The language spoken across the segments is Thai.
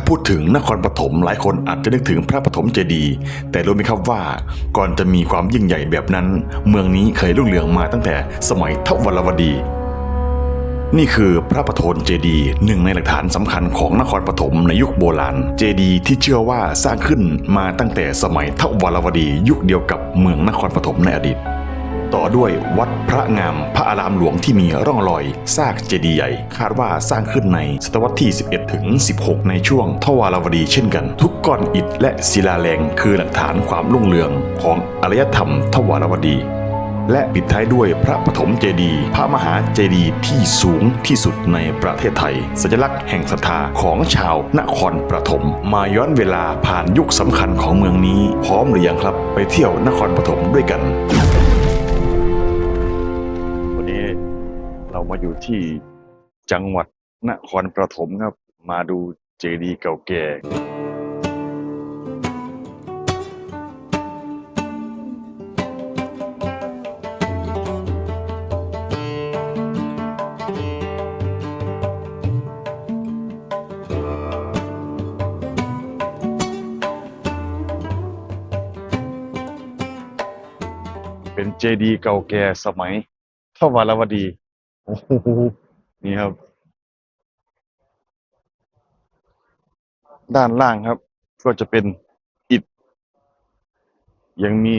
าพูดถึงนครปฐมหลายคนอาจจะนึกถึงพระปฐมเจดีย์แต่รู้ไหมครับว่าก่อนจะมีความยิ่งใหญ่แบบนั้น เมืองนี้เคยรุ่งเรืองมาตั้งแต่สมัยทวรวดี นี่คือพระปฐมเจดีย์หนึ่งในหลักฐานสำคัญของนครปฐมในยุคโบราณ เจดีย์ที่เชื่อว่าสร้างขึ้นมาตั้งแต่สมัยทวรวดียุคเดียวกับเมืองนครปฐมในอดีต ต่อด้วยวัดพระงาม พระอารามหลวงที่มีร่องรอยซากเจดีย์ใหญ่ คาดว่าสร้างขึ้นในศตวรรษที่ 11 ถึง 16 ในช่วงทวารวดีเช่นกัน ทุกก้อนอิฐและศิลาแรงคือหลักฐานความรุ่งเรืองของอารยธรรมทวารวดีและปิดท้ายด้วยพระปฐมเจดีย์พระมหาเจดีย์ที่สูงที่สุดในประเทศไทย สัญลักษณ์แห่งศรัทธาของชาวนครปฐมมาย้อนเวลาผ่านยุคสำคัญของเมืองนี้ พร้อมหรือยังครับ ไปเที่ยวนครปฐมด้วยกันวัน มาอยู่ที่จังหวัดนครปฐมครับ มาดูเจดีย์เก่าแก่เป็นเจดีย์เก่าแก่สมัยทวารวดี นี่ครับ ด้านล่างครับ ก็จะเป็นอิฐยังมี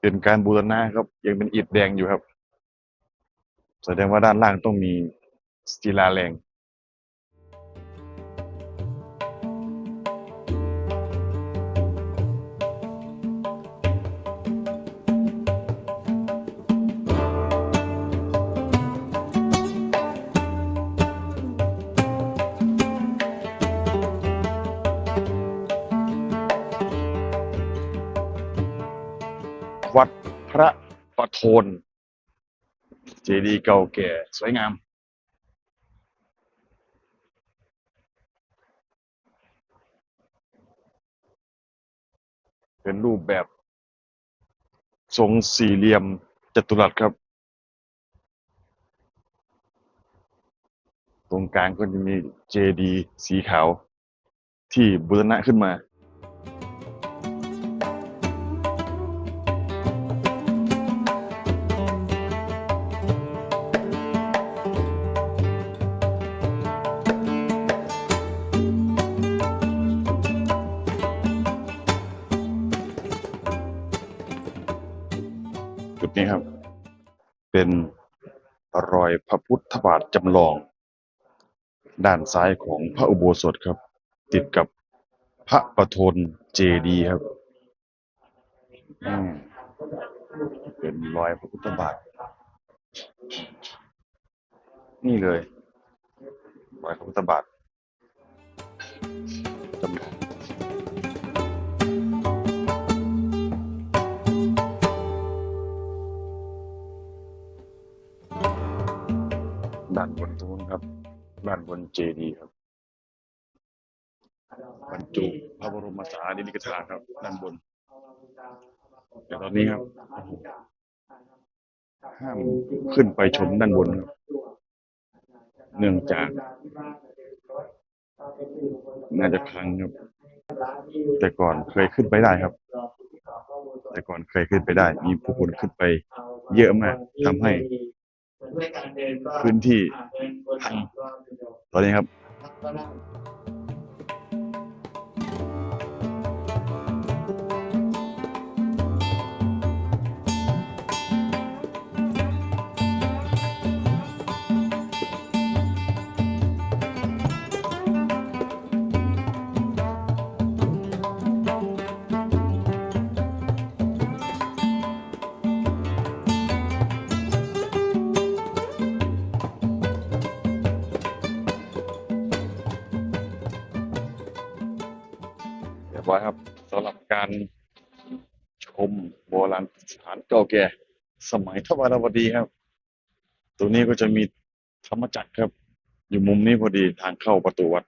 เป็นการบูรณะครับ ยังเป็นอิฐแดงอยู่ครับ แสดงว่าด้านล่างต้องมีศิลาแรง โทน เจดีย์เก่าแก่ สวยงาม เป็นรูปแบบ ทรงสี่เหลี่ยมจัตุรัสครับ ตรงกลางก็จะมีเจดีย์สีขาว ที่บูรณะขึ้นมา อยพระพุทธบาทจำลอง ด้านซ้ายของพระอุโบสถครับ ติดกับพระประทนเจดีย์ครับเป็นรอยพระพุทธบาท นี่เลยรอยพระพุทธบาท ด้านบนตรงนู้นครับ ด้านบนเจดีย์ครับบรรจุพระบรมสารีริกธาตุครับ ด้านบนแต่ตอนนี้ครับหห้ามขึ้นไปชมด้านบนครับ เนื่องจาก น่าจะพังครับ แต่ก่อนเคยขึ้นไปได้ครับ แต่ก่อนเคยขึ้นไปได้ มีผู้คนขึ้นไป เยอะมากทำให้ พื้นที่พังตอนนี้ครับ เรียบร้ครับสำหรับการชมโบราณสถานเก่าแก่ สมัยทวารวดีครับตรงนี้ก็จะมีธรรมจักรครับ อยู่มุมนี้พอดีทางเข้าประตูวัด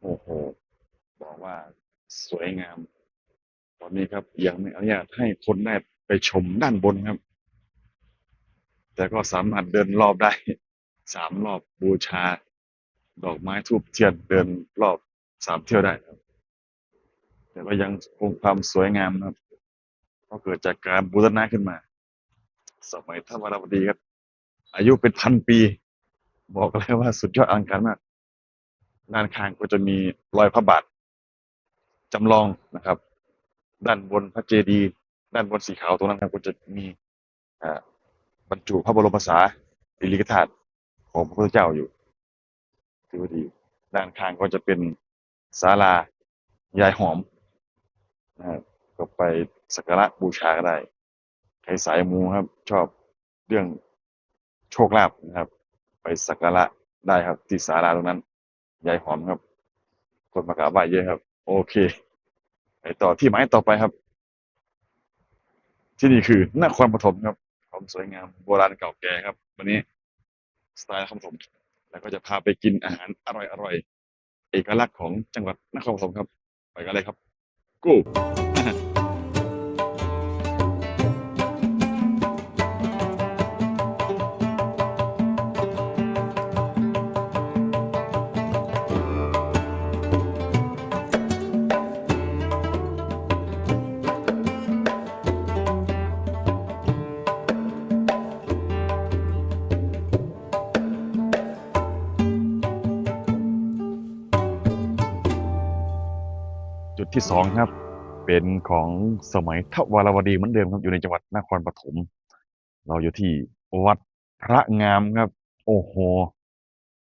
โอ้โห บอกว่าสวยงาม ตอนนี้ครับยังไม่อนุญาตให้คนได้ไปชมด้านบนครับ แต่ก็สามารถเดินรอบได้สามรอบบูชา ดอกไม้ทูบเทียนเดินรอบสามเที่ยวได้ครับ แต่ว่ายังคงความสวยงามนะครับเพราะเกิดจากการบูรณะขึ้นมา สมัยท่านวราวดีครับ อายุเป็นพันปี บอกเลยว่าสุดยอดอลังการมากด้านข้างก็จะมีรอยพระบาทจำลองนะครับ ด้านบนพระเจดีย์ด้านบนสีขาวตรงนั้นก็จะมีบรรจุพระบรมสารีริกธาตุของพระพุทธเจ้าอยู่ถือว่าดี ด้านข้างก็จะเป็นศาลายายหอม นะครับก็ไปสักการะบูชาก็ได้ใครสายมูครับ ชอบเรื่องโชคลาภนะครับ ไปสักการะได้ครับที่ศาลาตรงนั้นยายหอมครับ คนมากราบไหว้เยอะครับ โอเค ไปต่อที่หมายต่อไปครับ ที่นี่คือนครปฐมครับความสวยงามโบราณเก่าแก่ครับ วันนี้สไตล์นครปฐมแล้วก็จะพาไปกินอาหารอร่อยๆเอกลักษณ์ของจังหวัดนครปฐมครับ ไปกันเลยครับ กู ดที่สองครับ เป็นของสมัยทวารวดีเหมือนเดิมครับอยู่ในจังหวัดนครปฐมเราอยู่ที่วัดพระงามครับ โอ้โห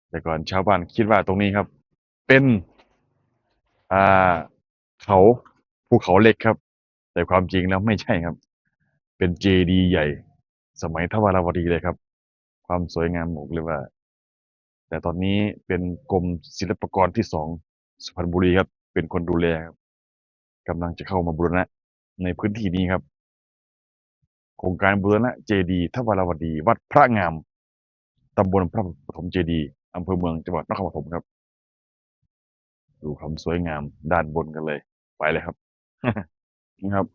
แต่ก่อนชาวบ้านคิดว่าตรงนี้ครับ เป็นอ่าเขาภูเขาเล็กครับ แต่ความจริงแล้วไม่ใช่ครับ เป็นเจดีย์ใหญ่ สมัยทวารวดีเลยครับ ความสวยงามบอกเลยว่า แต่ตอนนี้เป็นกรมศิลปากรที่สองสุพรรณบุรีครับ เป็นคนดูแลครับกำลังจะเข้ามาบูรณะ ในพื้นที่นี้ครับ โครงการบูรณะเจดีย์ทวารวดี วัดพระงามตำบลพระปฐมเจดีย์อำเภอเมืองจังหวัดนครปฐมครับ ดูความสวยงามด้านบนกันเลย ไปเลยครับนี่ครับ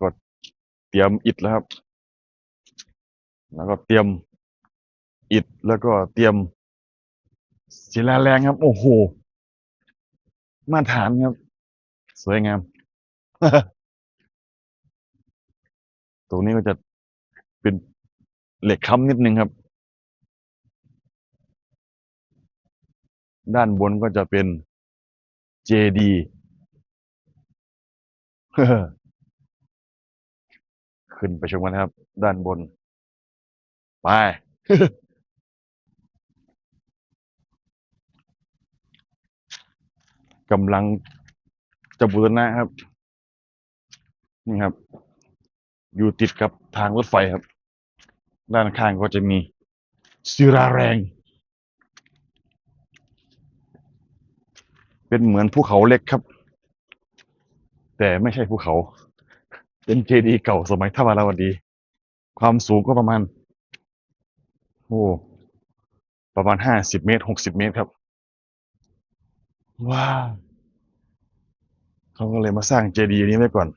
ก็เตรียมอิฐแล้วครับ แล้วก็เตรียมอิฐแล้วก็เตรียม ศิลาแรงครับ โอ้โห มาตรฐานครับ สวยงาม ตรงนี้ก็จะเป็นเหล็กค้ำนิดนึงครับ ด้านบนก็จะเป็นเจดีขึ้นไปชมกันครับ ด้านบน ไป กำลังจะบูรณะครับ นี่ครับ อยู่ติดกับทางรถไฟครับ ด้านข้างก็จะมีศิราแรง เป็นเหมือนภูเขาเล็กครับ แต่ไม่ใช่ภูเขา เป็นเจดีย์เก่าสมัยทวารวดี ความสูงก็ประมาณ โอ้ประมาณห้าสิบเมตรหกสิบเมตรครับ ว้าวเขาก็เลยมาสร้างเจดีย์นี้ไว้ก่อน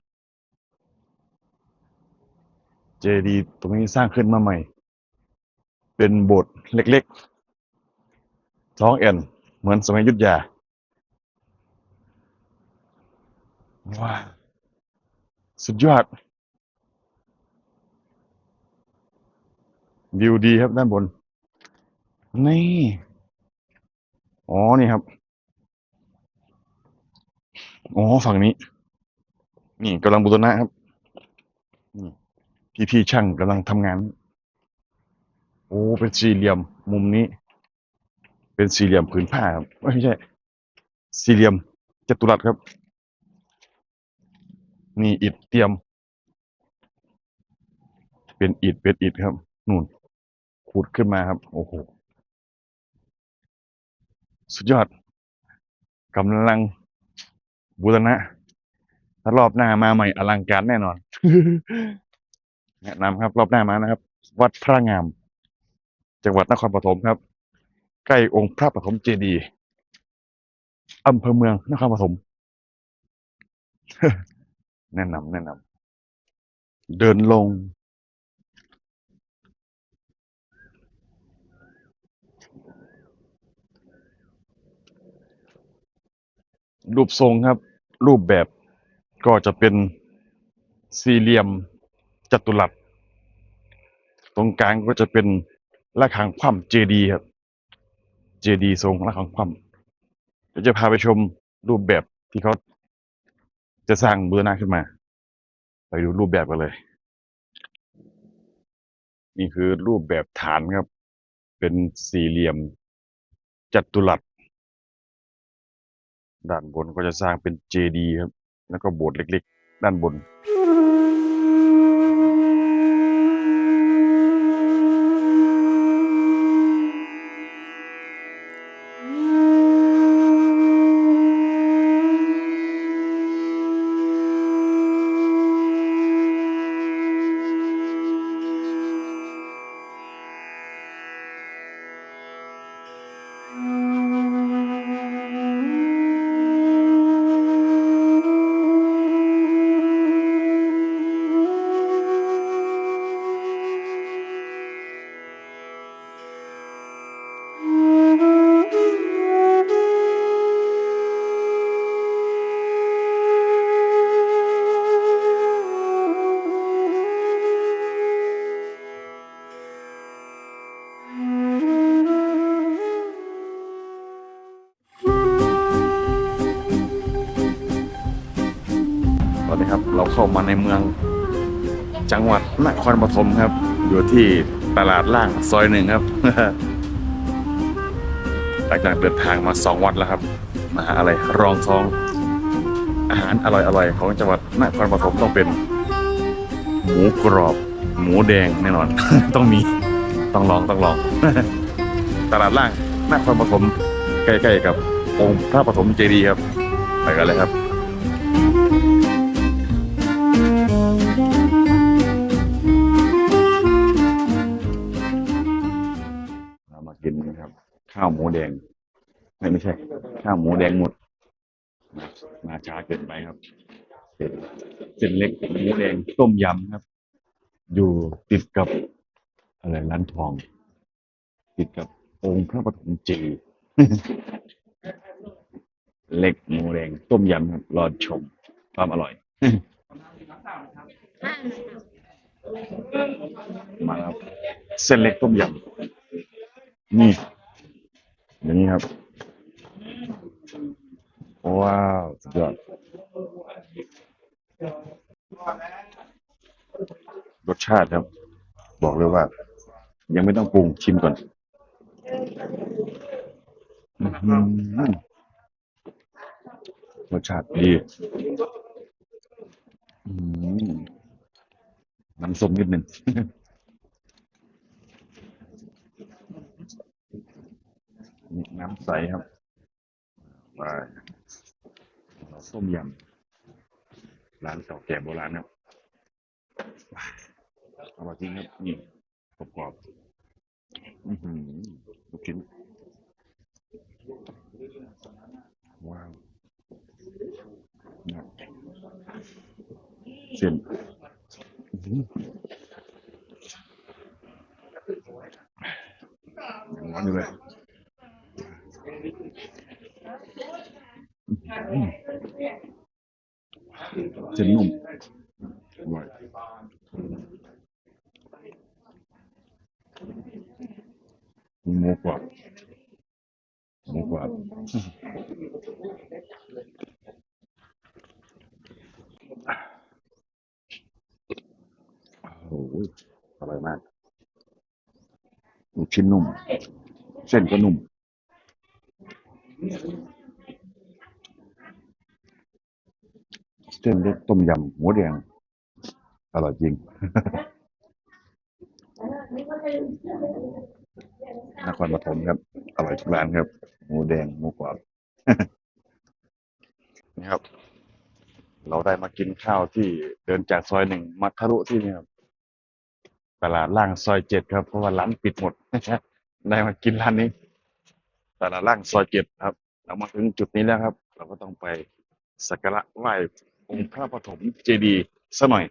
เจดีย์ตรงนี้สร้างขึ้นมาใหม่ เป็นโบสถ์เล็กๆท้องแอนเหมือนสมัยยุทธยาว้าวสุดยอดวิวดีครับด้านบน นี่ อ๋อ นี่ครับ อ๋อฝั่งนี้ นี่กำลังบูรณะครับนี่พี่พี่ๆช่างกำลังทำงาน โอ้เป็นสี่เหลี่ยม มุมนี้ เป็นสี่เหลี่ยมผืนผ้าครับไม่ใช่ สี่เหลี่ยมจัตุรัสครับ นี่อิฐเตรียม เป็นอิฐเป็นอิฐครับนู่นขุดขึ้นมาครับ โอ้โห สุดยอดกำลัง บูรณะถ้ารอบหน้ามาใหม่อลังการแน่นอนแนะนำครับ รอบหน้ามานะครับ วัดพระงาม จังหวัดนครปฐมครับ ใกล้องค์พระปฐมเจดีย์อำเภอเมืองนครปฐมแนะนำแนะนำเดินลง รูปทรงครับ รูปแบบก็จะเป็นสี่เหลี่ยมจัตุรัส ตรงกลางก็จะเป็นระฆังคว่ำเจดีครับ เจดีทรงระฆังคว่ำเดี๋ยวจะพาไปชมรูปแบบที่เขาจะสร้างบูรณะขึ้นมา ไปดูรูปแบบกันเลย นี่คือรูปแบบฐานครับ เป็นสี่เหลี่ยมจัตุรัส ด้านบนก็จะสร้างเป็นเจดีย์ครับ แล้วก็โบสถ์เล็ก ๆ ด้านบน มาในเมือง จังหวัดนครปฐมครับ อยู่ที่ตลาดล่างซอยหนึ่งครับหลังจากเดินทางมาสองวันแล้วครับ มาหาอะไรรองท้อง อาหารอร่อยๆของจังหวัดนครปฐมต้องเป็น หมูกรอบ หมูแดงแน่นอน ต้องมีต้องลองต้องลอง ตลาดล่างนครปฐมใกล้ๆกับองค์พระปฐมเจดีย์ครับ ไปกันเลยครับ ข้าวหมูแดง ไม่ไม่ใช่ ข้าวหมูแดงหมดมามาช้าเกินไปครับเส้นเส้นเล็กหมูแดงต้มยำครับ อยู่ติดกับอะไรร้านทอง ติดกับองค์พระปฐมเจดีเล็กหมูแดงต้มยำครับรอชมความอร่อย มาครับ เส้นเล็กต้มยำนี่ ครับ ว้าวสุดยอดรสชาติครับ บอกเลยว่า ยังไม่ต้องปรุงชิมก่อนรสชาติดีน้ำส้มนิดหนึ่ง นี่น้ำใส ครับไปต้มยำร้านเก่าแก่โบราณครับอร่อยจริงครับนี่กรอบๆอื้อหือลูกชิ้นว้าวนะเส้นอื้อหือยังร้อนอยู่เลย อืมเส้นนุ่มอร่อยหมูกรอบหมูกรอบโอ้โหอร่อยมากลูก ชิ้นนุ่ม เส้นก็นุ่ม เส้นเล็กต้มยำหมูแดง อร่อยจริง นครปฐมครับ อร่อยทุกร้านครับ หมูแดงหมูกรอบนี่ครับ เราได้มากินข้าวที่เดินจากซอยหนึ่งมาทะลุที่นี่ครับ ตลาดล่างซอยเจ็ดครับ เพราะว่าร้านปิดหมดได้มากินร้านนี้ ตลาดล่างซอยเจ็ดครับ เรามาถึงจุดนี้แล้วครับ เราก็ต้องไปสักการะไหว้องค์พระปฐมเจดีย์สักหน่อย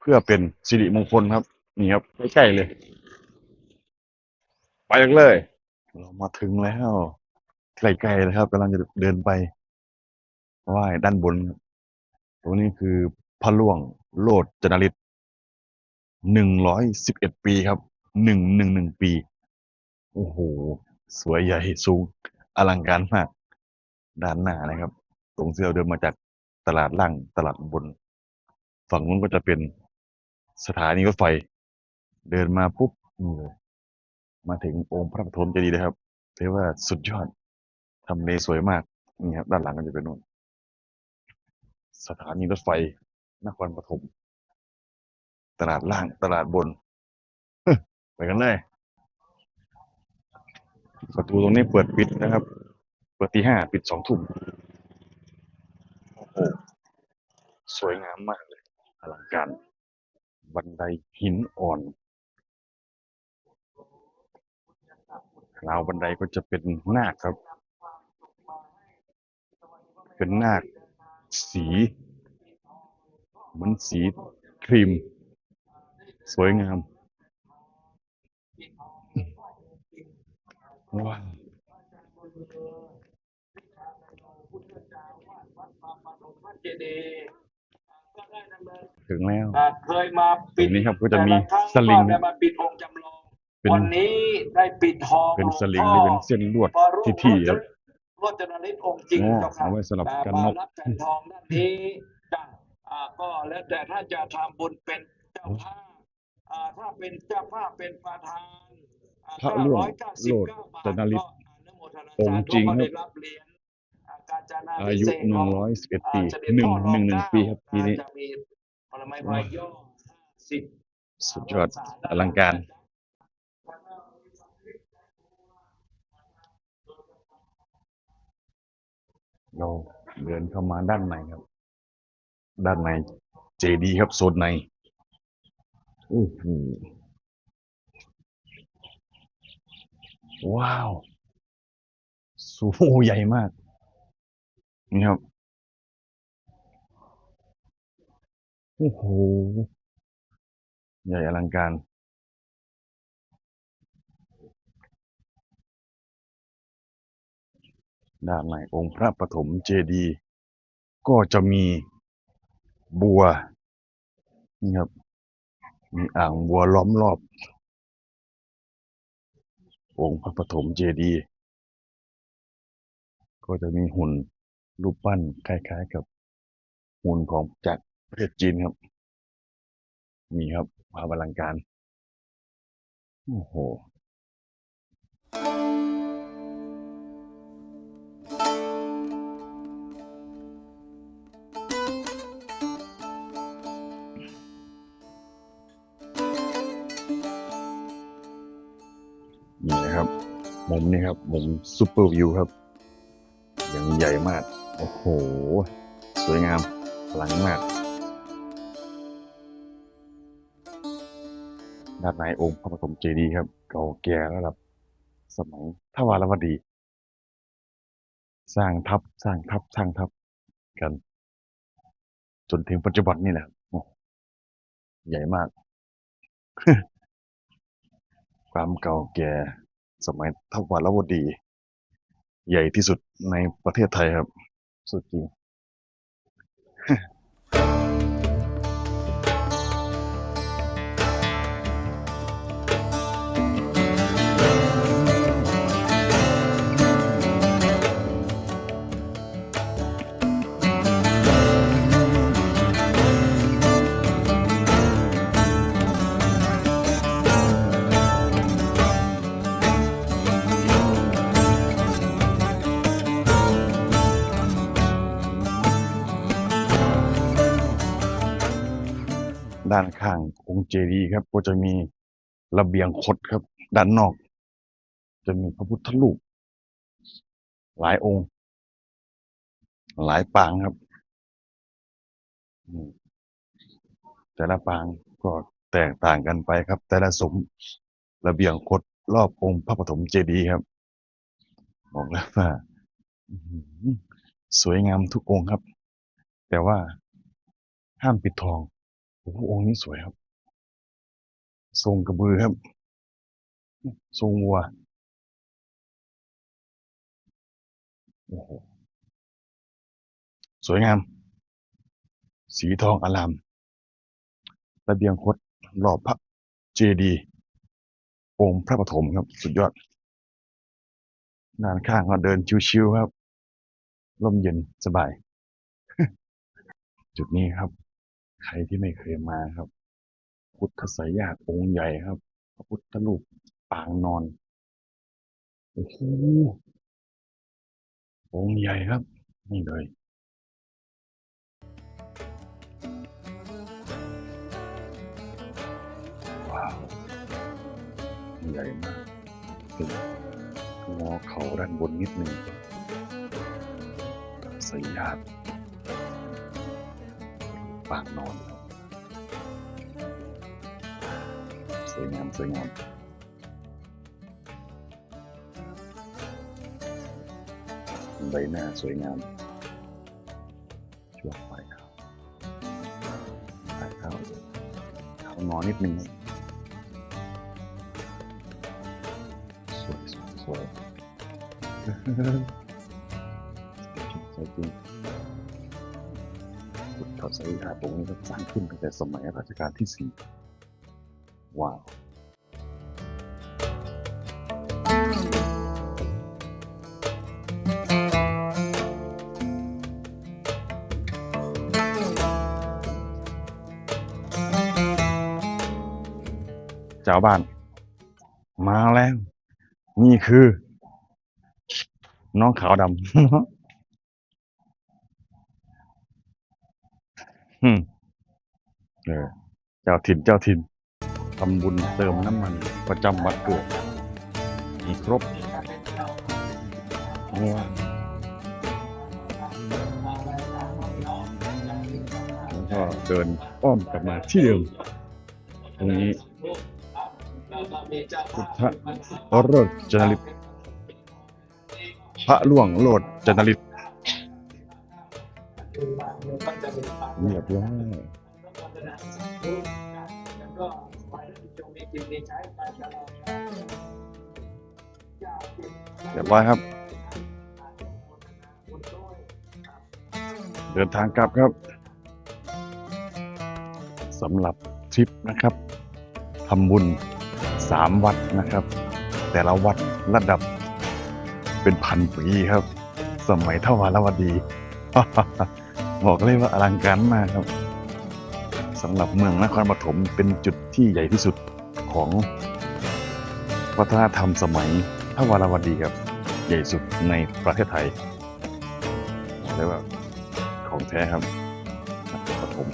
เพื่อเป็นสิริมงคลครับ นี่ครับใกล้ๆเลย ไปกันเลย เรามาถึงแล้วใกล้ๆแล้วครับกำลังจะเดินไปไหว้ด้านบนครับตรงนี้คือพระล่วงโลดจนฤทธิ์ หนึ่งร้อยสิบเอ็ดปีครับหนึ่งหนึ่งหนึ่งปี โอ้โห สวยใหญ่สูงอลังการมาก ด้านหน้านะครับ ตรงที่เราเดินมาจากตลาดล่างตลาดบน ฝั่งนู้นก็จะเป็นสถานีรถไฟ เดินมาปุ๊บนี่เลยมาถึงองค์พระปฐมเจดีย์เลยครับเรียกว่าสุดยอดทำเลสวยมากนี่ครับด้านหลังก็จะเป็นนู่นสถานีรถไฟนครปฐม ตลาดล่างตลาดบน ไปกันเลย ประตูตรงนี้เปิดปิดนะครับ เปิดตีห้าปิดสองทุ่มโอ้โหสวยงามมากเลยอลังการบันไดหินอ่อนราวบันไดก็จะเป็นนาคครับ เป็นนาคสี เหมือนสีครีม สวยงามว้าวเจดีย์ก็ได้ดำเนินถึงแล้วอ่าเคยมาปิดตรงนี้ครับก็จะมีแต่ลครั้สลิงก็ได้มาปิดองค์จำลองเป็นวันนี้ได้ปิดทองเป็นสลิงที่เป็นเส้นลวดที่ที่ครับรวดจนฤทธิ์องค์จริงอ๋อเจ้าค่ะเอาไว้สำหรับแต่กันมานกรับแผ่นทองด้านนี้จ้ะอ่าก็แล้วแต่ถ้าจะทำบุญเป็นเจ้าภาพอ่า ถ้าเป็นเจ้าภาพเป็นประธานอ่าพระร่วง999โลดบาทจนฤทธิ์ก็อนุโมทนาองค์จริงสาธุก็ครับได้รับเหรียญอ่ากาญจนาอาพิยุเศษหนึ่ขงองร้อยสิบเอ็ดอ่าปีเสด็จหนึ่งพ่อรอหนึ่งหนึ่งเก้าปีครับปีนี้จะมีผลไม้ใบย่อสิบสุดยอดอลังการเราเดินเข้ามาด้านในครับ ด้านในเจดีครับโซนใน โอ้โหว้าว สูงใหญ่มาก นี่ครับ โอ้โห ใหญ่อลังการ ด้านในองค์พระปฐมเจดีย์ก็จะมีบัว นี่ครับ มีอ่างวัวล้อมรอบ องค์พระปฐมเจดีย์ก็จะมีหุ่นรูปปั้นคล้าย ๆ กับหุ่นของจากประเทศจีนครับ มีครับภาพอลังการ โอ้โห มุมนี้ครับ มุมซูเปอร์วิวครับอย่างใหญ่มาก โอ้โห สวยงามพลังมาก ด้านในองค์พระปฐมเจดีย์ครับ เก่าแก่ระดับสมัยทวารวดี สร้างทับสร้างทับสร้างทับกัน จนถึงปัจจุบันนี่แหละใหญ่มาก ความเก่าแก่ สมัยทวารวดี ใหญ่ที่สุดในประเทศไทยครับ สุดจริง ด้านข้างองค์เจดีย์ครับ ก็จะมีระเบียงคดครับ ด้านนอก จะมีพระพุทธรูปหลายองค์ หลายปางครับแต่ละปางก็แตกต่างกันไปครับ แต่ละสมระเบียงคดรอบองค์พระปฐมเจดีย์ครับบอกแล้วว่าสวยงามทุกองค์ครับ แต่ว่าห้ามปิดทอง โอ้โหองค์นี้สวยครับ ทรงกระบือครับ ทรงวัว โอ้โห สวยงาม สีทองอลาม ระเบียงคดรอบพระเจดีองค์พระปฐมครับ สุดยอดด้านข้างก็เดินชิวๆครับร่มเย็นสบาย จุดนี้ครับ ใครที่ไม่เคยมาครับ พุทธไสยาตองค์ใหญ่ครับ พระพุทธรูปปางนอน โอ้โหองค์ใหญ่ครับ นี่เลยว้าวใหญ่มากเป็นงอเขาด้านบนนิดหนึ่งสยาต ปางนอนครับสวยงามสวยงามใบหน้าสวยงามช่วงปลายเท้าปลายเท้าเท้างอนิดนึงครับสวยสวยสวยสวย จริง พุทธศัยญาตรงนี้สร้างขึ้นตั้งแต่สมัยรัชกาลที่สี่ว้าวเจ้าบ้าน มาแล้ว นี่คือ น้องขาวดำ อืมเออเจ้าถิ่นเจ้าถิ่นทำบุญเติมน้ำมัน ประจำวันเกิดมีครบเนี่ยแล้วก็เดินอ้อมกลับมาที่เดิมตรงนี้พุทธโรจนฤทธิ์พระล่วงโลดจนฤทธิ์ เรียบร้อยเรียบร้อยครับ เดินทางกลับครับสำหรับทริปนะครับทำบุญสามวัดนะครับ แต่ละวัดระดับเป็นพันปีครับ สมัยเท่าวารวดี บอกเลยว่าอลังการมากครับสำหรับเมืองนครปฐมเป็นจุดที่ใหญ่ที่สุดของวัฒนธรรมสมัยเท่าวารวดีครับ ใหญ่สุดในประเทศไทยเรียกว่าของแท้ครับนครปฐม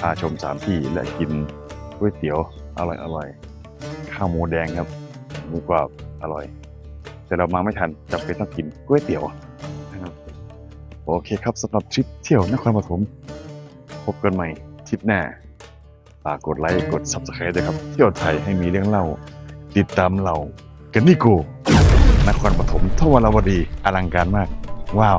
พาชมสามที่และกินก๋วยเตี๋ยวอร่อยอร่อยๆข้าวหมูแดงครับหมูกรอบอร่อย แต่เรามาไม่ทันจำเป็นต้องกินก๋วยเตี๋ยว โอเคครับสำหรับทริปเที่ยวนครปฐมพบกันใหม่ทริปหน้าฝากกดไลค์กด subscribe ด้วยครับ เที่ยวไทยให้มีเรื่องเล่า ติดตามเรากันนี่กูนครปฐมทวารวดีอลังการมาก ว้าว